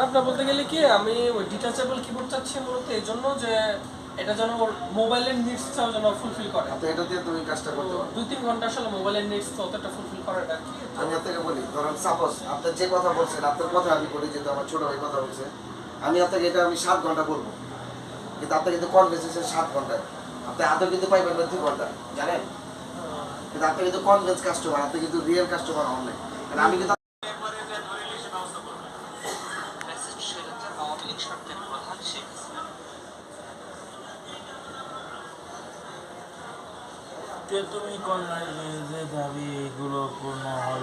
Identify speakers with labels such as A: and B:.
A: খারাপটা বলতে গেলে কি আমি ওই ডিটাচেবল কিবোর্ড চাচ্ছি মূলত এই জন্য যে এটা যেন ওর মোবাইলের নিডসটাও যেন ফুলফিল করে।
B: তো এটা দিয়ে তুমি কাজটা করতে পারো।
A: দুই তিন ঘণ্টা আসলে মোবাইলের নিডস তো অতটা ফুলফিল করে আর কি।
B: আমি আপনাকে বলি ধরেন সাপোজ আপনার যে কথা বলছেন আপনার কথা আমি বলি যেহেতু আমার ছোট ভাই কথা বলছে আমি আপনাকে এটা আমি সাত ঘণ্টা বলব। কিন্তু আপনি কিন্তু কনভেন্সেশন সাত ঘন্টায় আপনি আদৌ কিন্তু পাইবেন না দুই ঘণ্টা জানেন? কিন্তু আপনি কিন্তু কনভেন্স কাস্টমার আপনি কিন্তু রিয়েল কাস্টমার হন নাই। আমি কিন্তু
C: যে তুমি কল্যাণ যে যে দাবি এগুলো এক